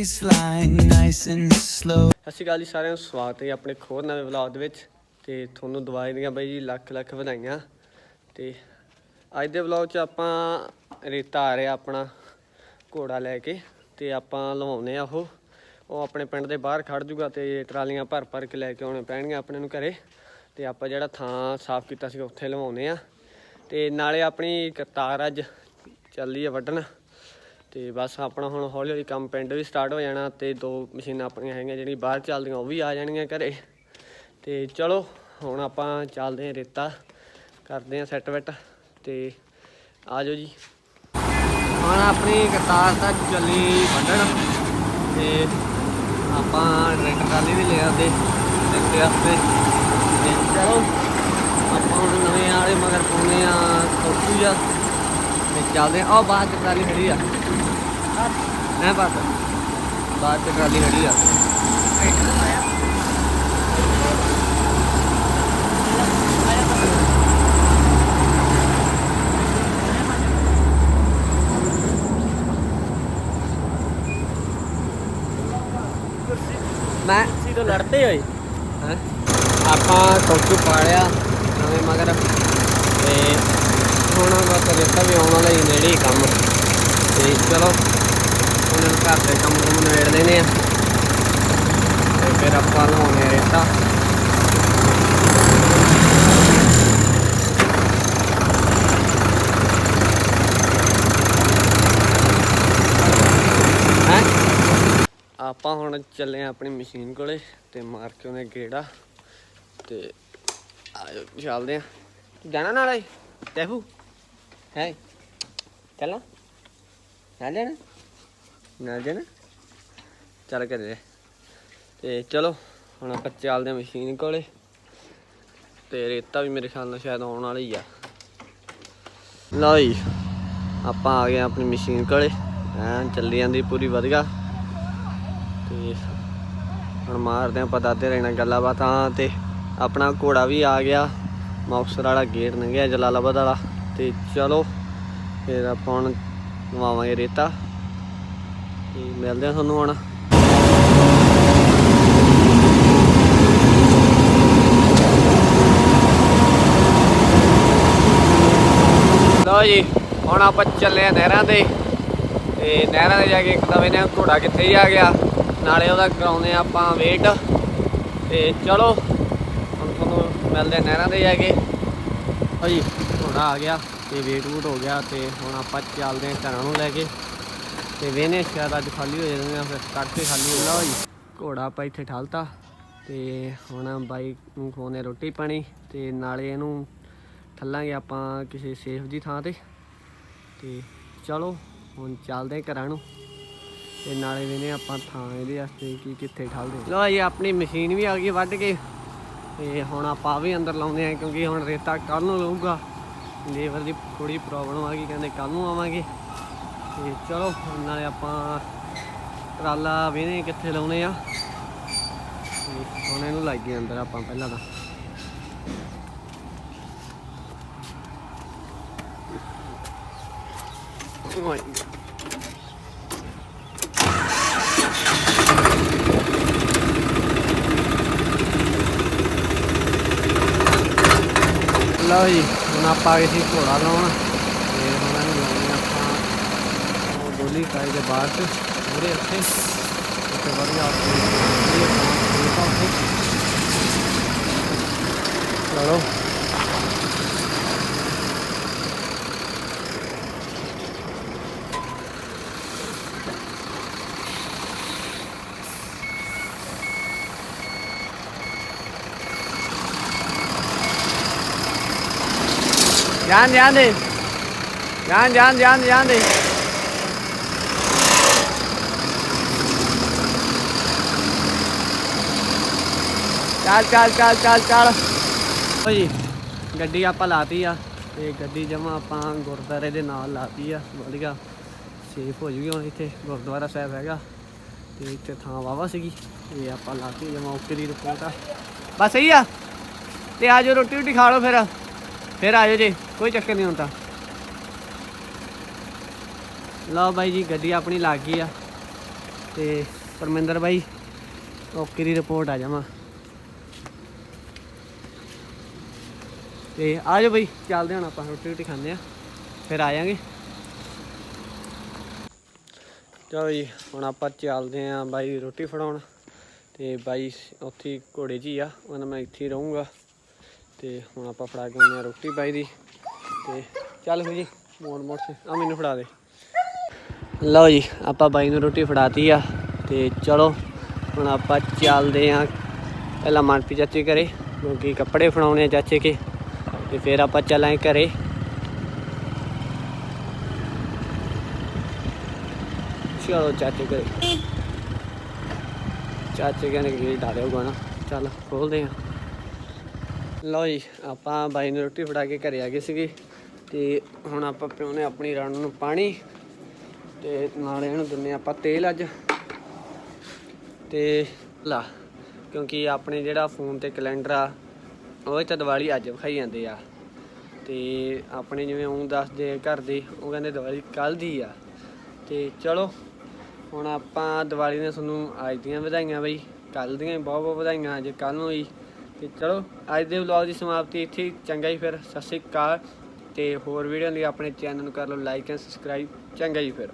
slow. ਸਤਿ ਸ਼੍ਰੀ ਅਕਾਲ ਜੀ ਸਾਰਿਆਂ ਨੂੰ, ਸਵਾਗਤ ਹੈ ਆਪਣੇ ਖੋਰ ਨਵੇਂ ਵਲੌਗ ਦੇ ਵਿੱਚ। ਤੇ ਤੁਹਾਨੂੰ ਦਵਾਈ ਦੀਆਂ ਬਾਈ ਜੀ ਲੱਖ ਲੱਖ ਵਧਾਈਆਂ। ਤੇ ਅੱਜ ਦੇ ਵਲੌਗ 'ਚ ਆਪਾਂ ਰੇਤਾ ਆ ਰਿਹਾ ਆਪਣਾ, ਘੋੜਾ ਲੈ ਕੇ। ਤੇ ਆਪਾਂ ਲਵਾਉਨੇ ਆ ਉਹ। ਉਹ ਆਪਣੇ ਪਿੰਡ ਦੇ ਬਾਹਰ ਖੜ ਜੂਗਾ ਤੇ ਟਰਾਲੀਆਂ ਭਰ ਭਰ ਕੇ ਲੈ ਕੇ ਆਉਣੇ ਪੈਣਗੀਆਂ ਆਪਣੇ ਨੂੰ ਘਰੇ। ਤੇ ਆਪਾਂ ਜਿਹੜਾ ਥਾਂ ਸਾਫ਼ ਕੀਤਾ ਸੀ ਉੱਥੇ ਲਵਾਉਨੇ ਆ ਤੇ ਨਾਲੇ ਆਪਣੀ ਕਤਾਰ ਅੱਜ ਚੱਲੀ ਆ ਵੱਢਣ। ਤੇ ਬਸ ਆਪਣਾ ਹੁਣ ਹੌਲੀ ਹੌਲੀ ਕੰਮ ਪਿੰਡ ਵੀ ਸਟਾਰਟ ਹੋ ਜਾਣਾ ਤੇ ਦੋ ਮਸ਼ੀਨਾਂ ਆਪਣੀਆਂ ਹੈਗੀਆਂ ਜਿਹੜੀ ਬਾਹਰ ਚੱਲਦੀਆਂ ਉਹ ਵੀ ਆ ਜਾਣਗੀਆਂ ਘਰੇ। ਤੇ ਚਲੋ, ਹੁਣ ਆਪਾਂ ਚੱਲਦੇ ਹਾਂ ਰੇਤਾ, ਕਰਦੇ ਹਾਂ ਸੈੱਟ ਵੈਟ ਤੇ ਆ ਜਾਓ ਜੀ। ਹੁਣ ਆਪਣੀ ਕਰਤਾਰ ਤਾਂ ਚੱਲੀ ਵੱਢਣ ਤੇ ਆਪਾਂ ਟਰੈਕਟਰ ਟਰਾਲੀ ਵੀ ਲਿਆ ਤੇ ਦੇਖਦੇ ਵਾਸਤੇ ਤੇ ਚਲੋ, ਆਪਾਂ ਹੁਣ ਨਵੇਂ ਵਾਲੇ ਮਗਰ ਪਾਉਨੇ ਆ ਕੋਟੂ ਜਾਂ। ਤੇ ਚੱਲਦੇ ਆ। ਉਹ ਬਾਹਰ ਚ ਟਰਾਲੀ ਖੜੀ ਆ। ਮੈਂ ਬਾਤ ਬਾਹਰ ਚ ਟਰਾਲੀ ਖੜੀ ਆ। ਮੈਂ ਸੀ ਤੋਂ ਲੜਦੇ ਹੋਏ ਹੈਂ? ਆਪਾਂ ਕੋਟੂ ਪਾੜਿਆ ਨਵੇਂ ਮਗਰ। ਤੇ ਹੁਣ ਬਸ ਰੇਤਾ ਵੀ ਆਉਣ ਵਾਲਾ ਹੀ ਨੇੜੇ ਹੀ ਕੰਮ। ਤੇ ਚਲੋ, ਹੁਣ ਘਰ ਦੇ ਕੰਮ ਕੰਮ ਨਵੇੜ ਲੈਨੇ ਆ। ਤੇ ਫਿਰ ਆਪਾਂ ਲਾਉਣੇ ਆ ਰੇਤਾ। ਆਪਾਂ ਹੁਣ ਚੱਲੇ ਆ ਆਪਣੀ ਮਸ਼ੀਨ ਕੋਲੇ, ਤੇ ਮਾਰ ਕੇ ਉਹਨੇ ਗੇੜਾ। ਤੇ ਆਜੋ ਚੱਲਦੇ ਆ। ਜਾਣਾ ਨਾਲ ਆਈ ਤੈਫੂ ਹੈ ਚੱਲਣਾ ਨਾਲ ਜਾਣਾ ਨਾਲ ਜਾਣਾ ਚੱਲ ਕਰੇ ਤੇ ਚਲੋ ਹੁਣ ਆਪਾਂ ਚੱਲਦੇ ਆ ਮਸ਼ੀਨ ਕੋਲੇ ਤੇ ਰੇਤਾ ਵੀ ਮੇਰੇ ਖਿਆਲ ਨਾਲ ਸ਼ਾਇਦ ਆਉਣ ਵਾਲਾ ਹੀ ਆ ਲਓ ਜੀ ਆਪਾਂ ਆ ਗਏ ਆਪਣੀ ਮਸ਼ੀਨ ਕੋਲੇ ਐਂ ਚੱਲੀ ਜਾਂਦੀ ਪੂਰੀ ਵਧੀਆ ਤੇ ਹੁਣ ਮਾਰਦੇ ਆ ਪਤਾ ਤੇ ਰਹਿਣਾ ਗੱਲਾਂ ਬਾਤਾਂ ਤੇ ਆਪਣਾ ਘੋੜਾ ਵੀ ਆ ਗਿਆ ਮੌਕਸਰ ਵਾਲਾ ਗੇਟ ਲੰਘਿਆ ਜਲਾਲਾਬਾਦ ਵਾਲਾ ਤੇ ਚਲੋ, ਫਿਰ ਆਪਾਂ ਹੁਣ ਲਵਾਵਾਂਗੇ ਰੇਤਾ। ਤੇ ਮਿਲਦੇ ਆ ਤੁਹਾਨੂੰ ਹੁਣ। ਲਓ ਜੀ, ਹੁਣ ਆਪਾਂ ਚੱਲੇ ਆ ਨਹਿਰਾਂ ਤੇ। ਤੇ ਨਹਿਰਾਂ ਤੇ ਜਾ ਕੇ ਇੱਕ ਤਾਂ ਵੇਨੇ ਘੋੜਾ ਕਿੱਥੇ ਹੀ ਆ ਗਿਆ। ਨਾਲੇ ਉਹਦਾ ਕਰਾਉਂਦੇ ਆ ਆਪਾਂ ਵੇਟ ਤੇ ਚਲੋ, ਹੁਣ ਤੁਹਾਨੂੰ ਮਿਲਦੇ ਆ ਨਹਿਰਾਂ ਤੇ ਜਾ ਕੇ। ਭਾਈ ਘੋੜਾ ਆ ਗਿਆ ਤੇ ਵੇਟ ਵੂਟ ਹੋ ਗਿਆ ਤੇ ਹੁਣ ਆਪਾਂ ਚੱਲਦੇ ਆ ਘਰਾਂ ਨੂੰ ਲੈ ਕੇ। ਤੇ ਵੇਨੇ ਸ਼ਾਇਦ ਅੱਜ ਖਾਲੀ ਹੋ ਜਾਣੇ ਆ ਫਿਰ ਤੜਕੇ ਖਾਲੀ ਹੋ ਲਓ ਜੀ। ਘੋੜਾ ਆਪਾਂ ਇੱਥੇ ਠਾਲਤਾ ਤੇ ਹੁਣ ਬਾਈ ਨੂੰ ਖਵਾਉਂਦੇ ਰੋਟੀ ਪਾਣੀ ਤੇ ਨਾਲੇ ਇਹਨੂੰ ਠੱਲਾਂਗੇ ਆਪਾਂ ਕਿਸੇ ਸੇਫ ਦੀ ਥਾਂ ਤੇ। ਤੇ ਚਲੋ ਹੁਣ ਚੱਲਦੇ ਹਾਂ ਘਰਾਂ ਨੂੰ। ਤੇ ਨਾਲੇ ਵੇਨੇ ਆਪਾਂ ਥਾਂ ਇਹਦੇ ਵਾਸਤੇ ਕੀ ਕਿੱਥੇ ਠਾਲਦੇ ਲੋ ਜੀ ਆਪਣੀ ਮਸ਼ੀਨ ਵੀ ਆ ਗਈ ਵੱਢ ਕੇ। ਤੇ ਹੁਣ ਆਪਾਂ ਵੀ ਅੰਦਰ ਲਾਉਂਦੇ ਆ ਕਿਉਂਕਿ ਹੁਣ ਰੇਤਾ ਕੱਲ ਨੂੰ ਲਊਗਾ। ਲੇਬਰ ਦੀ ਥੋੜੀ ਪ੍ਰੋਬਲਮ ਆ ਗਈ, ਕਹਿੰਦੇ ਕੱਲ ਨੂੰ ਆਵਾਂਗੇ। ਤੇ ਚਲੋ ਹੁਣ ਨਾਲੇ ਆਪਾਂ ਟਰਾਲਾ ਵੇਨੇ ਕਿੱਥੇ ਲਾਉਨੇ ਆ। ਤੇ ਹੁਣ ਇਹਨੂੰ ਲਾਈਏ ਅੰਦਰ ਆਪਾਂ ਪਹਿਲਾਂ ਤਾਂ। ਓਏ। ਲਓ ਜੀ। ਹੁਣ ਆਪਾਂ ਆ ਸੀ ਘੋੜਾ ਲਾਉਣ ਤੇ ਹੁਣ ਇਹਨੂੰ ਲਾਉਣੇ ਆਪਾਂ। ਉਹ ਗੋਲੀ ਕਾਈ ਦੇ ਬਾਅਦ ਚ, ਪੂਰੇ ਉੱਥੇ ਉੱਥੇ ਵਧੀਆ ਉੱਥੇ। ਚਲੋ। ਜਾਨ ਜਾਨ ਦੇ ਜਾਨ ਜਾਨ ਜਾਨ ਜਾਨ ਦੇ ਚੱਲ ਚੱਲ ਚੱਲ ਓ ਜੀ ਗੱਡੀ ਆਪਾਂ ਲਾਤੀ ਆ, ਤੇ ਗੱਡੀ ਜਮਾ ਆਪਾਂ ਗੁਰਦਾਰੇ ਦੇ ਨਾਲ ਲਾਤੀ ਆ ਵਧੀਆ ਸੇਫ ਹੋ ਜੂਗੀ ਹੁਣ ਇੱਥੇ, ਗੁਰਦੁਆਰਾ ਸਾਹਿਬ ਹੈਗਾ, ਤੇ ਇੱਥੇ ਥਾਂ ਵਾਵਾ ਸੀਗੀ ਇਹ ਆਪਾਂ ਲਾਤੀ ਜਮਾ, ਓਕੇ ਦੀ ਰਿਪੋਰਟ ਆ। ਬਸ ਸਹੀ ਆ, ਤੇ ਆ ਜਾਓ, ਰੋਟੀ ਰੋਟੀ ਖਾ ਲਓ ਫਿਰ ਫਿਰ ਆ ਜਾਓ ਜੀ। ਕੋਈ ਚੱਕਰ ਨਹੀਂ ਹੁੰਦਾ ਲਓ ਬਾਈ ਜੀ, ਗੱਡੀ ਆਪਣੀ ਲੱਗ ਗਈ ਆ। ਤੇ ਪਰਮਿੰਦਰ ਬਾਈ, ਓਕੇ ਦੀ ਰਿਪੋਰਟ ਆ ਜਾਵਾਂ। ਤੇ ਆ ਜਾਓ ਬਈ, ਚੱਲਦੇ ਹਾਂ ਆਪਾਂ, ਰੋਟੀ ਰੋਟੀ ਖਾਂਦੇ ਆ। ਫਿਰ ਆ ਜਾਾਂਗੇ। ਚਲੋ ਜੀ, ਹੁਣ ਆਪਾਂ ਚੱਲਦੇ ਆਂ ਬਾਈ ਰੋਟੀ ਫੜਾਉਣ। ਤੇ ਬਾਈ ਉੱਥੇ ਘੋੜੇ 'ਚ ਹੀ ਆ, ਉਹਨਾਂ ਮੈਂ ਇੱਥੇ ਹੀ ਰਹੂੰਗਾ। ਤੇ ਹੁਣ ਆਪਾਂ ਫੜਾ ਕੇ ਆਉਂਦੇ ਆ ਰੋਟੀ ਬਾਈ ਦੀ। ਤੇ ਚੱਲ ਫਿਰ ਜੀ, ਮੋੜ ਮੋੜ ਸੇ ਆ ਮੈਨੂੰ ਫੜਾ ਦੇ। ਲਓ ਜੀ, ਆਪਾਂ ਬਾਈ ਨੂੰ ਰੋਟੀ ਫੜਾਤੀ ਆ ਤੇ ਚਲੋ, ਹੁਣ ਆਪਾਂ ਚੱਲਦੇ ਆਂ। ਪਹਿਲਾਂ ਮਨਪੀ ਚਾਚੇ ਘਰੇ ਕਿਉਂਕਿ ਕੱਪੜੇ ਫੜਾਉਣੇ ਆ ਚਾਚੇ ਕੇ। ਤੇ ਫਿਰ ਆਪਾਂ ਚੱਲਾਂਗੇ ਘਰੇ। ਚਲੋ ਚਾਚੇ ਘਰੇ। ਚਾਚੇ ਕਹਿੰਦੇ ਕਿ ਡਾਲਿਓ ਨਾ। ਚੱਲ ਖੋਲਦੇ ਆਂ। ਲਓ ਜੀ, ਆਪਾਂ ਬਾਈ ਨੂੰ ਰੋਟੀ ਫੜਾ ਕੇ ਘਰੇ ਆ ਗਏ ਸੀਗੇ ਤੇ ਹੁਣ ਆਪਾਂ ਪਿਉਨੇ ਆਪਣੀ ਰਣ ਨੂੰ ਪਾਣੀ ਤੇ ਨਾਲ ਇਹਨੂੰ ਦਿੰਨੇ ਆਪਾਂ ਤੇਲ ਅੱਜ। ਤੇ ਲਾ, ਕਿਉਂਕਿ ਆਪਣੇ ਜਿਹੜਾ ਫੋਨ ਤੇ ਕੈਲੰਡਰ ਆ, ਉਹ ਤਾਂ ਦੀਵਾਲੀ ਅੱਜ ਵਿਖਾਈ ਜਾਂਦੇ ਆ। ਤੇ ਆਪਣੇ ਜਿਵੇਂ ਉਹ ਦੱਸਦੇ ਘਰ ਦੇ, ਉਹ ਕਹਿੰਦੇ ਦੀਵਾਲੀ ਕੱਲ ਦੀ ਆ। ਤੇ ਚਲੋ, ਹੁਣ ਆਪਾਂ ਦੀਵਾਲੀ ਨੇ ਤੁਹਾਨੂੰ ਅੱਜ ਦੀਆਂ ਵਧਾਈਆਂ ਬਈ ਕੱਲ ਦੀਆਂ ਵੀ ਬਹੁਤ ਬਹੁਤ ਵਧਾਈਆਂ, ਅੱਜ ਕੱਲ ਨੂੰ ਹੀ ਤੇ ਚਲੋ, ਅੱਜ ਦੇ ਵਲੌਗ ਦੀ ਸਮਾਪਤੀ ਇੱਥੇ ਹੀ। ਚੰਗਾ ਹੀ ਫਿਰ, ਸਤਿ ਸ਼੍ਰੀ ਅਕਾਲ। ਤੇ ਹੋਰ ਵੀਡੀਓ ਲਈ ਆਪਣੇ ਚੈਨਲ ਨੂੰ ਕਰ ਲਓ ਲਾਈਕ ਐਂਡ ਸਬਸਕ੍ਰਾਈਬ ਚੰਗਾ ਜੀ ਫਿਰ।